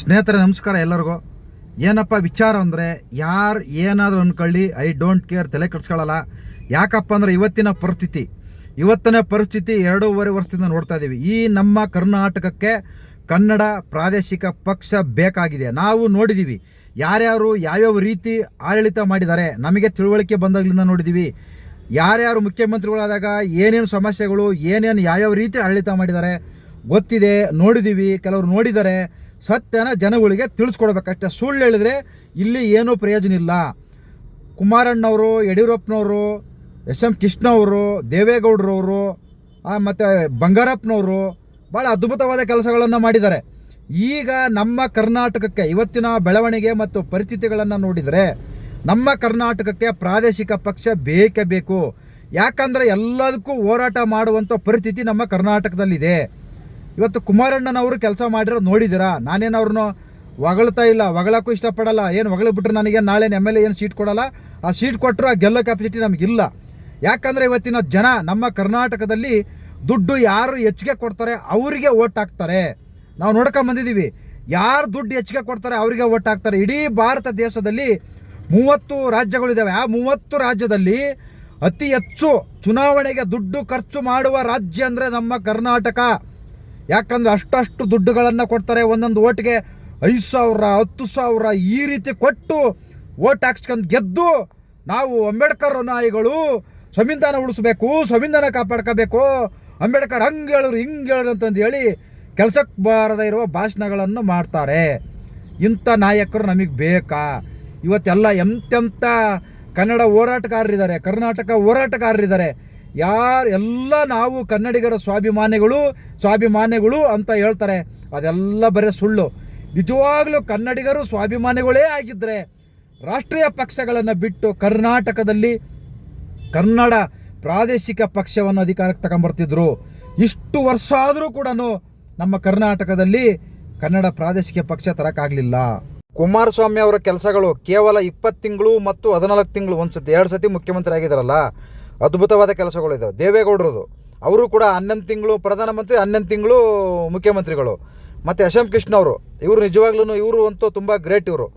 ಸ್ನೇಹಿತರೆ, ನಮಸ್ಕಾರ ಎಲ್ಲರಿಗೂ. ಏನಪ್ಪ ವಿಚಾರ ಅಂದರೆ, ಯಾರು ಏನಾದರೂ ಅಂದ್ಕೊಳ್ಳಿ ಐ ಡೋಂಟ್ ಕೇರ್, ತಲೆ ಕೆಡ್ಸ್ಕೊಳ್ಳಲ್ಲ ಯಾಕಪ್ಪ ಅಂದರೆ ಇವತ್ತಿನ ಪರಿಸ್ಥಿತಿ. ಇವತ್ತಿನ ಪರಿಸ್ಥಿತಿ ಎರಡೂವರೆ ವರ್ಷದಿಂದ ನೋಡ್ತಾ ಇದ್ದೀವಿ ಈ ನಮ್ಮ ಕರ್ನಾಟಕಕ್ಕೆ ಕನ್ನಡ ಪ್ರಾದೇಶಿಕ ಪಕ್ಷ ಬೇಕಾಗಿದೆ. ನಾವು ನೋಡಿದ್ದೀವಿ ಯಾರ್ಯಾರು ಯಾವ್ಯಾವ ರೀತಿ ಆಡಳಿತ ಮಾಡಿದ್ದಾರೆ, ನಮಗೆ ತಿಳುವಳಿಕೆ ಬಂದಾಗಲಿಂದ ನೋಡಿದ್ದೀವಿ ಯಾರ್ಯಾರು ಮುಖ್ಯಮಂತ್ರಿಗಳಾದಾಗ ಏನೇನು ಸಮಸ್ಯೆಗಳು, ಏನೇನು ಯಾವ್ಯಾವ ರೀತಿ ಆಡಳಿತ ಮಾಡಿದ್ದಾರೆ, ಗೊತ್ತಿದೆ ನೋಡಿದ್ದೀವಿ ಕೆಲವರು ನೋಡಿದ್ದಾರೆ ಸತ್ಯನ ಜನಗಳಿಗೆ ತಿಳಿಸ್ಕೊಡ್ಬೇಕಷ್ಟೇ. ಸುಳ್ಳು ಹೇಳಿದ್ರೆ ಇಲ್ಲಿ ಏನೂ ಪ್ರಯೋಜನ ಇಲ್ಲ. ಕುಮಾರಣ್ಣವರು, ಯಡಿಯೂರಪ್ಪನವರು, ಎಸ್ ಎಂ ಕೃಷ್ಣವರು, ದೇವೇಗೌಡರವರು ಮತ್ತು ಬಂಗಾರಪ್ಪನವರು ಭಾಳ ಅದ್ಭುತವಾದ ಕೆಲಸಗಳನ್ನು ಮಾಡಿದ್ದಾರೆ. ಈಗ ನಮ್ಮ ಕರ್ನಾಟಕಕ್ಕೆ ಇವತ್ತಿನ ಬೆಳವಣಿಗೆ ಮತ್ತು ಪರಿಸ್ಥಿತಿಗಳನ್ನು ನೋಡಿದರೆ ನಮ್ಮ ಕರ್ನಾಟಕಕ್ಕೆ ಪ್ರಾದೇಶಿಕ ಪಕ್ಷ ಬೇಕೇ ಬೇಕು. ಯಾಕಂದರೆ ಎಲ್ಲದಕ್ಕೂ ಹೋರಾಟ ಮಾಡುವಂಥ ಪರಿಸ್ಥಿತಿ ನಮ್ಮ ಕರ್ನಾಟಕದಲ್ಲಿದೆ. ಇವತ್ತು ಕುಮಾರಣ್ಣನವರು ಕೆಲಸ ಮಾಡಿರೋ ನೋಡಿದ್ದೀರಾ? ನಾನೇನು ಅವ್ರನ್ನೂ ಹೊಗಳ್ತಾ ಇಲ್ಲ ಹೊಗಳಕ್ಕೂ ಇಷ್ಟಪಡಲ್ಲ, ಏನು ಹೊಗಳ್ಬಿಟ್ರೆ ನನಗೆ ನಾಳೆ ಎಂ ಎಲ್ ಎ ಏನು ಸೀಟ್ ಕೊಡಲ್ಲ? ಆ ಸೀಟ್ ಕೊಟ್ಟರು ಆ ಗೆಲ್ಲೋ ಕೆಪಾಸಿಟಿ ನಮಗಿಲ್ಲ. ಯಾಕಂದರೆ ಇವತ್ತಿನ ಜನ ನಮ್ಮ ಕರ್ನಾಟಕದಲ್ಲಿ ದುಡ್ಡು ಯಾರು ಹೆಚ್ಚಿಗೆ ಕೊಡ್ತಾರೆ ಅವರಿಗೆ ಓಟ್ ಹಾಕ್ತಾರೆ. ನಾವು ನೋಡ್ಕೊಂಡ್ ಬಂದಿದ್ದೀವಿ. ಯಾರು ದುಡ್ಡು ಹೆಚ್ಚಿಗೆ ಕೊಡ್ತಾರೆ ಅವರಿಗೆ ಓಟ್ ಹಾಕ್ತಾರೆ. ಇಡೀ ಭಾರತ ದೇಶದಲ್ಲಿ ಮೂವತ್ತು ರಾಜ್ಯಗಳಿದ್ದಾವೆ. ಆ ಮೂವತ್ತು ರಾಜ್ಯದಲ್ಲಿ ಅತಿ ಹೆಚ್ಚು ಚುನಾವಣೆಗೆ ದುಡ್ಡು ಖರ್ಚು ಮಾಡುವ ರಾಜ್ಯ ಅಂದರೆ ನಮ್ಮ ಕರ್ನಾಟಕ. ಯಾಕಂದ್ರೆ ಅಷ್ಟಷ್ಟು ದುಡ್ಡುಗಳನ್ನು ಕೊಡ್ತಾರೆ. ಒಂದೊಂದು ಓಟ್ಗೆ ಐದು ಸಾವಿರ, ಹತ್ತು ಸಾವಿರ ಈ ರೀತಿ ಕೊಟ್ಟು ಓಟ್ ಹಾಕ್ಸ್ಕೊಂಡು ಗೆದ್ದು ನಾವು ಅಂಬೇಡ್ಕರ್ ನಾಯಿಗಳು ಸಂವಿಧಾನ ಉಳಿಸ್ಬೇಕು, ಸಂವಿಧಾನ ಕಾಪಾಡ್ಕೋಬೇಕು. ಅಂಬೇಡ್ಕರ್ ಹಂಗೆ ಹೇಳೋರು ಹಿಂಗೆ ಹೇಳ್ರು ಅಂತಂದು ಹೇಳಿ ಕೆಲಸಕ್ಕೆ ಬಾರದೇ ಇರುವ ಭಾಷಣಗಳನ್ನು ಮಾಡ್ತಾರೆ. ಇಂಥ ನಾಯಕರು ನಮಗೆ ಬೇಕಾ? ಇವತ್ತೆಲ್ಲ ಎಂತೆಂಥ ಕನ್ನಡ ಹೋರಾಟಗಾರರಿದ್ದಾರೆ, ಕರ್ನಾಟಕ ಹೋರಾಟಗಾರರಿದ್ದಾರೆ. ಯಾರು ಎಲ್ಲ ನಾವು ಕನ್ನಡಿಗರ ಸ್ವಾಭಿಮಾನಿಗಳು ಸ್ವಾಭಿಮಾನಿಗಳು ಅಂತ ಹೇಳ್ತಾರೆ. ಅದೆಲ್ಲ ಬರೀ ಸುಳ್ಳು. ನಿಜವಾಗ್ಲೂ ಕನ್ನಡಿಗರು ಸ್ವಾಭಿಮಾನಿಗಳೇ ಆಗಿದ್ದರೆ ರಾಷ್ಟ್ರೀಯ ಪಕ್ಷಗಳನ್ನು ಬಿಟ್ಟು ಕರ್ನಾಟಕದಲ್ಲಿ ಕನ್ನಡ ಪ್ರಾದೇಶಿಕ ಪಕ್ಷವನ್ನು ಅಧಿಕಾರಕ್ಕೆ ತಗೊಂಬರ್ತಿದ್ರು. ಇಷ್ಟು ವರ್ಷ ಆದರೂ ಕೂಡ ನಮ್ಮ ಕರ್ನಾಟಕದಲ್ಲಿ ಕನ್ನಡ ಪ್ರಾದೇಶಿಕ ಪಕ್ಷ ತರಕ್ಕಾಗಲಿಲ್ಲ ಕುಮಾರಸ್ವಾಮಿ ಅವರ ಕೆಲಸಗಳು ಕೇವಲ ಇಪ್ಪತ್ತು ತಿಂಗಳು ಮತ್ತು ಹದಿನಾಲ್ಕು ತಿಂಗಳು ಒಂದು ಸತಿ ಎರಡು ಸತಿ ಮುಖ್ಯಮಂತ್ರಿ ಆಗಿದ್ದಾರಲ್ಲ ಅದ್ಭುತವಾದ ಕೆಲಸಗಳು ಇದಾವೆ. ದೇವೇಗೌಡರದು. ಅವರು ಕೂಡ ಹನ್ನೊಂದು ತಿಂಗಳು ಪ್ರಧಾನಮಂತ್ರಿ, ಹನ್ನೊಂದು ತಿಂಗಳು ಮುಖ್ಯಮಂತ್ರಿಗಳು. ಮತ್ತು ಎಂ ಕೃಷ್ಣ ಅವರು, ಇವರು ನಿಜವಾಗ್ಲೂ ಇವರು ಅಂತೂ ತುಂಬ ಗ್ರೇಟ್ ಇವರು.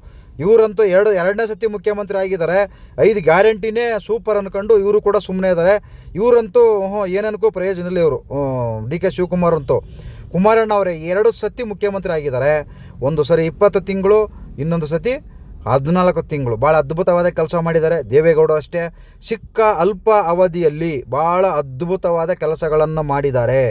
ಇವರಂತೂ ಎರಡು, ಎರಡನೇ ಸತಿ ಮುಖ್ಯಮಂತ್ರಿ ಆಗಿದ್ದಾರೆ. ಐದು ಗ್ಯಾರಂಟಿನೇ ಸೂಪರ್ ಅಂದ್ಕೊಂಡು ಇವರು ಕೂಡ ಸುಮ್ಮನೆ ಇದ್ದಾರೆ ಇವರಂತೂ ಹ್ಞೂ ಏನನ್ಕೋ ಪ್ರಯೋಜನ ಇಲ್ಲ ಇವರು. ಡಿ ಕೆ ಶಿವಕುಮಾರ್ ಅಂತೂ. ಕುಮಾರಣ್ಣ ಅವರೇ ಎರಡು ಸತಿ ಮುಖ್ಯಮಂತ್ರಿ ಆಗಿದ್ದಾರೆ. ಒಂದು ಸರಿ ಇಪ್ಪತ್ತು ತಿಂಗಳು, ಇನ್ನೊಂದು ಸತಿ ಹದಿನಾಲ್ಕು ತಿಂಗಳು. ಭಾಳ ಅದ್ಭುತವಾದ ಕೆಲಸ ಮಾಡಿದ್ದಾರೆ. ದೇವೇಗೌಡರು ಅಷ್ಟೇ. ಸಿಕ್ಕ ಅಲ್ಪ ಅವಧಿಯಲ್ಲಿ ಭಾಳ ಅದ್ಭುತವಾದ ಕೆಲಸಗಳನ್ನು ಮಾಡಿದ್ದಾರೆ.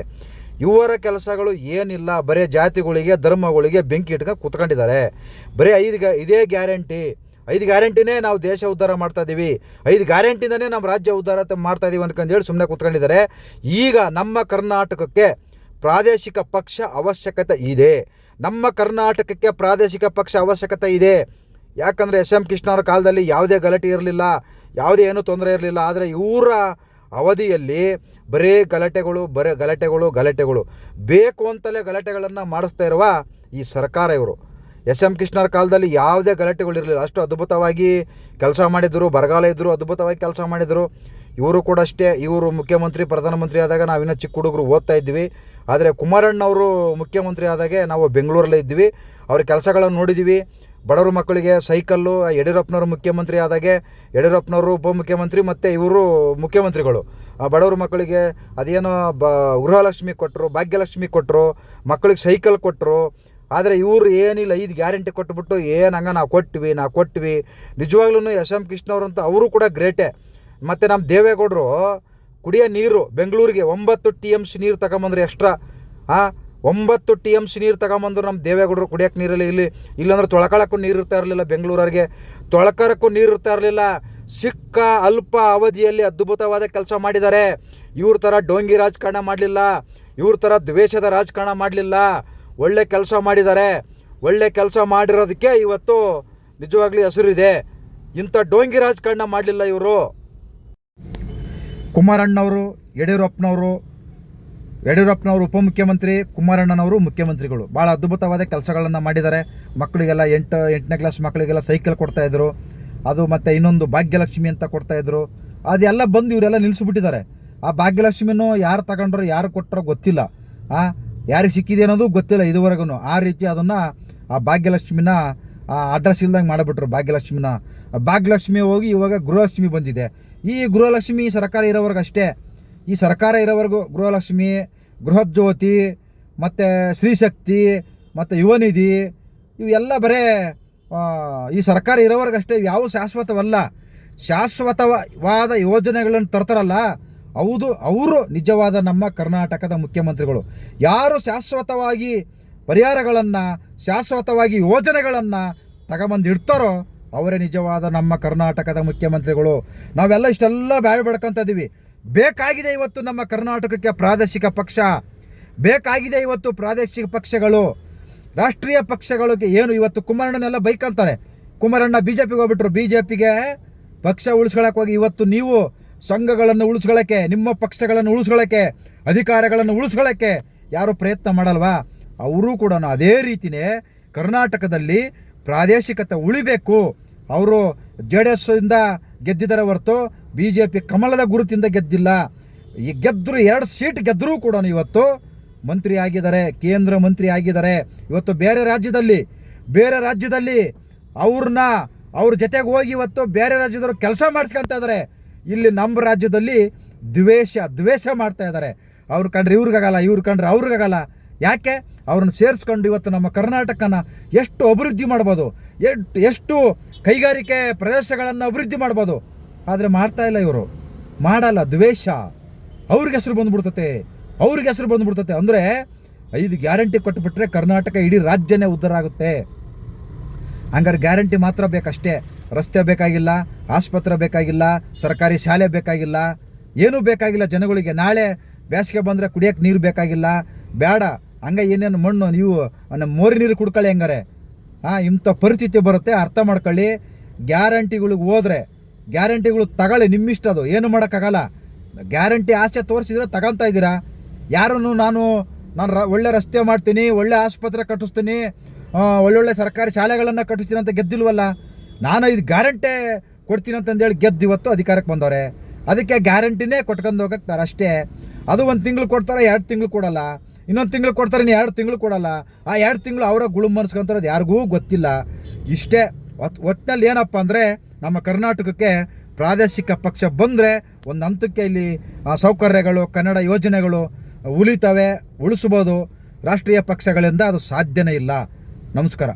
ಇವರ ಕೆಲಸಗಳು ಏನಿಲ್ಲ. ಬರೀ ಜಾತಿಗಳಿಗೆ, ಧರ್ಮಗಳಿಗೆ ಬೆಂಕಿ ಇಟ್ಕೊಂಡು ಕುತ್ಕೊಂಡಿದ್ದಾರೆ. ಬರೀ ಐದು ಗ, ಇದೇ ಗ್ಯಾರಂಟಿ. ಐದು ಗ್ಯಾರಂಟಿನೇ ನಾವು ದೇಶ ಉದ್ಧಾರ ಮಾಡ್ತಾ ಇದ್ದೀವಿ ಐದು ಗ್ಯಾರಂಟಿಂದನೇ ನಮ್ಮ ರಾಜ್ಯ ಉದ್ಧಾರ ಮಾಡ್ತಾ ಅನ್ಕೊಂಡು ಹೇಳಿ ಸುಮ್ಮನೆ ಕುತ್ಕೊಂಡಿದ್ದಾರೆ. ಈಗ ನಮ್ಮ ಕರ್ನಾಟಕಕ್ಕೆ ಪ್ರಾದೇಶಿಕ ಪಕ್ಷ ಅವಶ್ಯಕತೆ ಇದೆ. ನಮ್ಮ ಕರ್ನಾಟಕಕ್ಕೆ ಪ್ರಾದೇಶಿಕ ಪಕ್ಷ ಅವಶ್ಯಕತೆ ಇದೆ. ಯಾಕಂದರೆ ಎಸ್ ಎಂ ಕೃಷ್ಣವ್ರ ಕಾಲದಲ್ಲಿ ಯಾವುದೇ ಗಲಾಟೆ ಇರಲಿಲ್ಲ, ಯಾವುದೇ ಏನೂ ತೊಂದರೆ ಇರಲಿಲ್ಲ, ಆದರೆ ಇವರ ಅವಧಿಯಲ್ಲಿ ಬರೀ ಗಲಾಟೆಗಳು ಬರೀ ಗಲಾಟೆಗಳು ಗಲಾಟೆಗಳು. ಬೇಕು ಅಂತಲೇ ಗಲಾಟೆಗಳನ್ನು ಮಾಡಿಸ್ತಾ ಇರುವ ಈ ಸರ್ಕಾರ ಇವರು. ಎಸ್ ಎಂ ಕೃಷ್ಣರ ಕಾಲದಲ್ಲಿ ಯಾವುದೇ ಗಲಾಟೆಗಳು ಇರಲಿಲ್ಲ. ಅಷ್ಟು ಅದ್ಭುತವಾಗಿ ಕೆಲಸ ಮಾಡಿದರು, ಬರಗಾಲ ಇದ್ದರು ಅದ್ಭುತವಾಗಿ ಕೆಲಸ ಮಾಡಿದರು. ಇವರು ಕೂಡ ಅಷ್ಟೇ. ಇವರು ಮುಖ್ಯಮಂತ್ರಿ, ಪ್ರಧಾನಮಂತ್ರಿ ಆದಾಗ ನಾವು ಚಿಕ್ಕ ಹುಡುಗರು ಓದ್ತಾ ಇದ್ವಿ. ಆದರೆ ಕುಮಾರಣ್ಣವರು ಮುಖ್ಯಮಂತ್ರಿ ಆದಾಗೆ ನಾವು ಬೆಂಗಳೂರಲ್ಲೇ ಇದ್ವಿ. ಅವ್ರ ಕೆಲಸಗಳನ್ನು ನೋಡಿದ್ದೀವಿ ಬಡವ್ರ ಮಕ್ಕಳಿಗೆ ಸೈಕಲ್ಲು ಯಡಿಯೂರಪ್ಪನವರು ಮುಖ್ಯಮಂತ್ರಿ ಆದಾಗೆ ಯಡಿಯೂರಪ್ಪನವರು ಉಪಮುಖ್ಯಮಂತ್ರಿ ಮತ್ತು ಇವರು ಮುಖ್ಯಮಂತ್ರಿಗಳು. ಆ ಬಡವ್ರ ಮಕ್ಕಳಿಗೆ ಅದೇನೋ ಬ ಗೃಹಲಕ್ಷ್ಮಿ ಕೊಟ್ಟರು ಭಾಗ್ಯಲಕ್ಷ್ಮಿ ಕೊಟ್ಟರು ಮಕ್ಕಳಿಗೆ ಸೈಕಲ್ ಕೊಟ್ಟರು ಆದರೆ ಇವರು ಏನಿಲ್ಲ, ಐದು ಗ್ಯಾರಂಟಿ ಕೊಟ್ಬಿಟ್ಟು ಏನು ಹಂಗೆ ನಾವು ಕೊಟ್ವಿ ನಾವು ಕೊಟ್ವಿ. ನಿಜವಾಗ್ಲೂ ಎಸ್ ಎಂ ಕೃಷ್ಣವ್ರಂತ ಅವರು ಕೂಡ ಗ್ರೇಟೆ. ಮತ್ತು ನಮ್ಮ ದೇವೇಗೌಡರು ಕುಡಿಯೋ ನೀರು, ಬೆಂಗಳೂರಿಗೆ ಒಂಬತ್ತು ಟಿ ಎಂ ಸಿ ನೀರು ತಗೊಂಬಂದ್ರೆ ಎಕ್ಸ್ಟ್ರಾ ಹಾಂ ಒಂಬತ್ತು ಟಿ ಎಂ ಸಿ ನೀರು ತಗೊಂಬಂದ್ರು ನಮ್ಮ ದೇವೇಗೌಡರು ಕುಡಿಯೋಕೆ ನೀರಲ್ಲಿ ಇಲ್ಲಿ ಇಲ್ಲಾಂದ್ರೆ ತೊಳ್ಕೊಳಕ್ಕೂ ನೀರು ಇರ್ತಾ ಇರಲಿಲ್ಲ ಬೆಂಗಳೂರವ್ರಿಗೆ. ತೊಳಕರಕ್ಕೂ ನೀರು ಇರ್ತಾ ಇರಲಿಲ್ಲ. ಸಿಕ್ಕ, ಅಲ್ಪ ಅವಧಿಯಲ್ಲಿ ಅದ್ಭುತವಾದ ಕೆಲಸ ಮಾಡಿದ್ದಾರೆ. ಇವ್ರ ಥರ ಡೋಂಗಿ ರಾಜಕಾರಣ ಮಾಡಲಿಲ್ಲ. ಇವ್ರ ಥರ ದ್ವೇಷದ ರಾಜಕಾರಣ ಮಾಡಲಿಲ್ಲ. ಒಳ್ಳೆ ಕೆಲಸ ಮಾಡಿದ್ದಾರೆ. ಒಳ್ಳೆ ಕೆಲಸ ಮಾಡಿರೋದಕ್ಕೆ ಇವತ್ತು ನಿಜವಾಗ್ಲೂ ಹೆಸರಿದೆ. ಇಂಥ ಡೋಂಗಿ ರಾಜಕಾರಣ ಮಾಡಲಿಲ್ಲ ಇವರು. ಕುಮಾರಣ್ಣವರು, ಯಡಿಯೂರಪ್ಪನವರು ಯಡಿಯೂರಪ್ಪನವರು ಉಪಮುಖ್ಯಮಂತ್ರಿ, ಕುಮಾರಣ್ಣನವರು ಮುಖ್ಯಮಂತ್ರಿಗಳು. ಭಾಳ ಅದ್ಭುತವಾದ ಕೆಲಸಗಳನ್ನು ಮಾಡಿದ್ದಾರೆ. ಮಕ್ಕಳಿಗೆಲ್ಲ ಎಂಟು, ಎಂಟನೇ ಕ್ಲಾಸ್ ಮಕ್ಕಳಿಗೆಲ್ಲ ಸೈಕಲ್ ಕೊಡ್ತಾಯಿದ್ರು ಅದು ಮತ್ತು ಇನ್ನೊಂದು ಭಾಗ್ಯಲಕ್ಷ್ಮಿ ಅಂತ ಕೊಡ್ತಾಯಿದ್ರು ಅದೆಲ್ಲ ಬಂದು ಇವರೆಲ್ಲ ನಿಲ್ಲಿಸ್ಬಿಟ್ಟಿದ್ದಾರೆ ಆ ಭಾಗ್ಯಲಕ್ಷ್ಮಿನೂ ಯಾರು ತಗೊಂಡ್ರು, ಯಾರು ಕೊಟ್ಟರೋ ಗೊತ್ತಿಲ್ಲ. ಆ, ಯಾರಿಗೆ ಸಿಕ್ಕಿದೆ ಅನ್ನೋದು ಗೊತ್ತಿಲ್ಲ ಇದುವರೆಗೂ ಆ ರೀತಿ ಅದನ್ನು ಆ ಭಾಗ್ಯಲಕ್ಷ್ಮಿನ, ಆ ಅಡ್ರೆಸ್ ಇಲ್ದಂಗೆ ಮಾಡಿಬಿಟ್ರು ಭಾಗ್ಯಲಕ್ಷ್ಮಿನ. ಭಾಗ್ಯಲಕ್ಷ್ಮಿ ಹೋಗಿ ಇವಾಗ ಗೃಹಲಕ್ಷ್ಮಿ ಬಂದಿದೆ. ಈ ಗೃಹಲಕ್ಷ್ಮಿ ಸರ್ಕಾರ ಇರೋವ್ರಿಗೆ ಅಷ್ಟೇ ಈ ಸರ್ಕಾರ ಇರೋವರೆಗೂ ಗೃಹಲಕ್ಷ್ಮಿ, ಗೃಹಜ್ಯೋತಿ, ಮತ್ತು ಸ್ತ್ರೀಶಕ್ತಿ, ಮತ್ತು ಯುವನಿಧಿ, ಇವೆಲ್ಲ ಬರೇ ಈ ಸರ್ಕಾರ ಇರೋವರೆಗಷ್ಟೇ ಯಾವ ಶಾಶ್ವತವಲ್ಲ. ಶಾಶ್ವತವಾದ ಯೋಜನೆಗಳನ್ನು ತರ್ತಾರಲ್ಲ, ಹೌದು, ಅವರು ನಿಜವಾದ ನಮ್ಮ ಕರ್ನಾಟಕದ ಮುಖ್ಯಮಂತ್ರಿಗಳು. ಯಾರು ಶಾಶ್ವತವಾಗಿ ಪರಿಹಾರಗಳನ್ನು, ಶಾಶ್ವತವಾಗಿ ಯೋಜನೆಗಳನ್ನು ತಗೊಂಬಂದು ಇಡ್ತಾರೋ, ಅವರೇ ನಿಜವಾದ ನಮ್ಮ ಕರ್ನಾಟಕದ ಮುಖ್ಯಮಂತ್ರಿಗಳು. ನಾವೆಲ್ಲ ಇಷ್ಟೆಲ್ಲ ಬಾಯಿ ಬಡ್ಕೊಂತ ಇದೀವಿ. ಬೇಕಾಗಿದೆ ಇವತ್ತು ನಮ್ಮ ಕರ್ನಾಟಕಕ್ಕೆ ಪ್ರಾದೇಶಿಕ ಪಕ್ಷ. ಬೇಕಾಗಿದೆ ಇವತ್ತು ಪ್ರಾದೇಶಿಕ ಪಕ್ಷಗಳು. ರಾಷ್ಟ್ರೀಯ ಪಕ್ಷಗಳಿಗೆ ಏನು ಇವತ್ತು ಕುಮಾರಣ್ಣನೆಲ್ಲ ಬೈಕಂತಾರೆ ಕುಮಾರಣ್ಣ ಬಿ ಜೆ ಪಿಗೆ ಹೋಗ್ಬಿಟ್ರು. ಬಿ ಜೆ ಪಿಗೆ ಪಕ್ಷ ಉಳಿಸ್ಕೊಳಕ್ಕೆ ಹೋಗಿ ಇವತ್ತು ನೀವು ಸಂಘಗಳನ್ನು ಉಳಿಸ್ಕೊಳಕ್ಕೆ, ನಿಮ್ಮ ಪಕ್ಷಗಳನ್ನು ಉಳಿಸ್ಕೊಳಕ್ಕೆ, ಅಧಿಕಾರಗಳನ್ನು ಉಳಿಸ್ಕೊಳ್ಳೋಕ್ಕೆ ಯಾರು ಪ್ರಯತ್ನ ಮಾಡಲ್ವಾ? ಅವರು ಕೂಡ ಅದೇ ರೀತಿಯೇ ಕರ್ನಾಟಕದಲ್ಲಿ ಪ್ರಾದೇಶಿಕತೆ ಉಳಿಬೇಕು. ಅವರು ಜೆ ಡಿ ಎಸ್ ಇಂದ ಗೆದ್ದಿದ್ದಾರೆ ಹೊರತು ಬಿ ಜೆ ಪಿ ಕಮಲದ ಗುರುತಿಂದ ಗೆದ್ದಿಲ್ಲ. ಈ ಗೆದ್ದರು ಎರಡು ಸೀಟ್ ಗೆದ್ದರೂ ಕೂಡ ಇವತ್ತು ಮಂತ್ರಿ ಆಗಿದ್ದಾರೆ, ಕೇಂದ್ರ ಮಂತ್ರಿ ಆಗಿದ್ದಾರೆ. ಇವತ್ತು ಬೇರೆ ರಾಜ್ಯದಲ್ಲಿ ಬೇರೆ ರಾಜ್ಯದಲ್ಲಿ ಅವ್ರನ್ನ ಅವ್ರ ಜೊತೆಗೆ ಹೋಗಿ ಇವತ್ತು ಬೇರೆ ರಾಜ್ಯದವರು ಕೆಲಸ ಮಾಡಿಸ್ಕೊಂತ ಇದ್ದಾರೆ. ಇಲ್ಲಿ ನಮ್ಮ ರಾಜ್ಯದಲ್ಲಿ ದ್ವೇಷ ದ್ವೇಷ ಮಾಡ್ತಾ ಇದ್ದಾರೆ. ಅವ್ರು ಕಂಡ್ರೆ ಇವ್ರಿಗಾಗಲ್ಲ ಇವ್ರು ಕಂಡ್ರೆ ಅವ್ರಿಗಾಗಲ್ಲ ಯಾಕೆ? ಅವ್ರನ್ನ ಸೇರಿಸ್ಕೊಂಡು ಇವತ್ತು ನಮ್ಮ ಕರ್ನಾಟಕನ ಎಷ್ಟು ಅಭಿವೃದ್ಧಿ ಮಾಡ್ಬೋದು ಎಷ್ಟು ಎಷ್ಟು ಕೈಗಾರಿಕೆ ಪ್ರದೇಶಗಳನ್ನು ಅಭಿವೃದ್ಧಿ ಮಾಡ್ಬೋದು. ಆದರೆ ಮಾಡ್ತಾ ಇಲ್ಲ ಇವರು. ಮಾಡಲ್ಲ, ದ್ವೇಷ. ಅವ್ರಿಗೆ ಹೆಸರು ಬಂದ್ಬಿಡ್ತತೆ. ಅವ್ರಿಗೆ ಹೆಸರು ಬಂದ್ಬಿಡ್ತತೆ. ಅಂದರೆ ಐದು ಗ್ಯಾರಂಟಿ ಕೊಟ್ಟುಬಿಟ್ರೆ ಕರ್ನಾಟಕ ಇಡೀ ರಾಜ್ಯನೇ ಉದ್ಧಾರ ಆಗುತ್ತೆ. ಹಂಗಾರೆ ಗ್ಯಾರಂಟಿ ಮಾತ್ರ ಬೇಕಷ್ಟೇ. ರಸ್ತೆ ಬೇಕಾಗಿಲ್ಲ, ಆಸ್ಪತ್ರೆ ಬೇಕಾಗಿಲ್ಲ, ಸರ್ಕಾರಿ ಶಾಲೆ ಬೇಕಾಗಿಲ್ಲ, ಏನೂ ಬೇಕಾಗಿಲ್ಲ ಜನಗಳಿಗೆ. ನಾಳೆ ಬೇಸಿಗೆ ಬಂದರೆ ಕುಡಿಯೋಕೆ ನೀರು ಬೇಕಾಗಿಲ್ಲ. ಬೇಡ, ಹಂಗೆ ಏನೇನು ಮಣ್ಣು, ನೀವು ನಮ್ಮ ಮೋರಿ ನೀರು ಕುಡ್ಕೊಳ್ಳಿ ಹೆಂಗಾರೆ. ಹಾಂ ಇಂಥ ಪರಿಸ್ಥಿತಿ ಬರುತ್ತೆ, ಅರ್ಥ ಮಾಡ್ಕೊಳ್ಳಿ. ಗ್ಯಾರಂಟಿಗಳಿಗೆ ಹೋದ್ರೆ ಗ್ಯಾರಂಟಿಗಳು ತಗೊಳ್ಳಿ ನಿಮ್ಮಿಷ್ಟ ಅದು ಏನು ಮಾಡೋಕ್ಕಾಗಲ್ಲ. ಗ್ಯಾರಂಟಿ ಆಸೆ ತೋರಿಸಿದ್ರೆ ತಗೊಂತ ಇದ್ದೀರಾ? ಯಾರನ್ನು ನಾನು ನಾನು ರ, ಒಳ್ಳೆ ರಸ್ತೆ ಮಾಡ್ತೀನಿ, ಒಳ್ಳೆ ಆಸ್ಪತ್ರೆ ಕಟ್ಟಿಸ್ತೀನಿ ಒಳ್ಳೊಳ್ಳೆ ಸರ್ಕಾರಿ ಶಾಲೆಗಳನ್ನು ಕಟ್ಟಿಸ್ತೀನಿ ಅಂತ ಗೆದ್ದಿಲ್ವಲ್ಲ? ನಾನು ಇದು ಗ್ಯಾರಂಟಿ ಕೊಡ್ತೀನಿ ಅಂತಂದೇಳಿ ಗೆದ್ದು ಇವತ್ತು ಅಧಿಕಾರಕ್ಕೆ ಬಂದವ್ರೆ. ಅದಕ್ಕೆ ಗ್ಯಾರಂಟಿನೇ ಕೊಟ್ಕೊಂಡು ಹೋಗಕ್ತಾರೆ ಅಷ್ಟೇ. ಅದು ಒಂದು ತಿಂಗಳು ಕೊಡ್ತಾರೆ ಎರಡು ತಿಂಗಳು ಕೊಡಲ್ಲ. ಇನ್ನೊಂದು ತಿಂಗಳು ಕೊಡ್ತಾರೆ, ಇನ್ನು ಎರಡು ತಿಂಗಳು ಕೊಡಲ್ಲ. ಆ ಎರಡು ತಿಂಗಳು ಅವರ ಗುಳುಮನ್ಸ್ಕೊಂತಾರೆ ಅದು ಯಾರಿಗೂ ಗೊತ್ತಿಲ್ಲ. ಇಷ್ಟೇ. ಒತ್ತು ಒಟ್ಟಿನಲ್ಲಿ ಏನಪ್ಪ ಅಂದರೆ ನಮ್ಮ ಕರ್ನಾಟಕಕ್ಕೆ ಪ್ರಾದೇಶಿಕ ಪಕ್ಷ ಬಂದರೆ ಒಂದು ಹಂತಕ್ಕೆ ಇಲ್ಲಿ ಸೌಕರ್ಯಗಳು, ಕನ್ನಡ ಯೋಜನೆಗಳು ಉಳಿತವೆ, ಉಳಿಸ್ಬೋದು. ರಾಷ್ಟ್ರೀಯ ಪಕ್ಷಗಳಿಂದ ಅದು ಸಾಧ್ಯನೇ ಇಲ್ಲ. ನಮಸ್ಕಾರ.